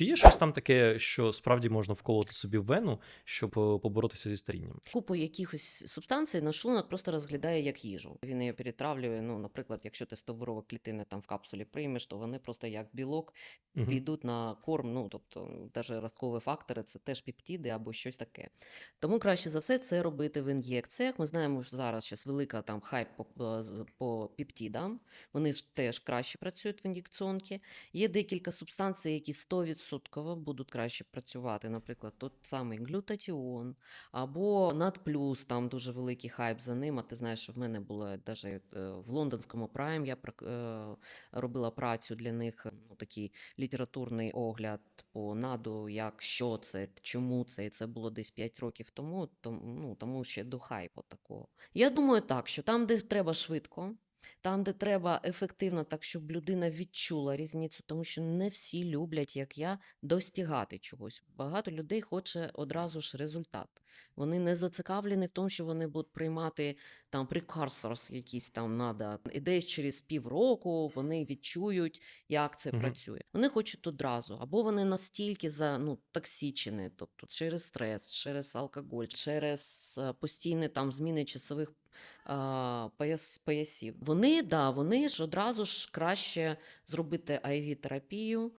Чи є щось там таке, що справді можна вколоти собі в вену, щоб е, поборотися зі старінням? Купу якихось субстанцій наш шлунок просто розглядає як їжу. Він її перетравлює. Ну, наприклад, якщо ти стовбурові клітини там в капсулі приймеш, то вони просто як білок Мгм. підуть на корм. Ну тобто, навіть росткові фактори це теж пептиди або щось таке. Тому краще за все це робити в ін'єкціях. Ми знаємо, що зараз щас велика там хайп по, е, по пептидам. Вони ж теж краще працюють в ін'єкціонці. Є декілька субстанцій, які 100% будуть краще працювати. Наприклад, тот самий глютатіон або надплюс, там дуже великий хайп за ним. А ти знаєш, що в мене було навіть в лондонському прайм. Я е, робила працю для них, ну такий літературний огляд по наду, як що це, чому це, і це було десь 5 років тому, тому, ну, тому ще до хайпу такого. Я думаю так, що там, де треба швидко, там, де треба ефективно, так щоб людина відчула різницю, тому що не всі люблять, як я, достигати чогось. Багато людей хоче одразу ж результат. Вони не зацікавлені в тому, що вони будуть приймати там прекурсорс якісь там надо. І десь через півроку вони відчують, як це Мгм. працює. Вони хочуть одразу, або вони настільки за ну токсичені, тобто через стрес, через алкоголь, через е, постійні там зміни часових пояс, поясів. Вони да, вони ж одразу ж краще зробити IV терапію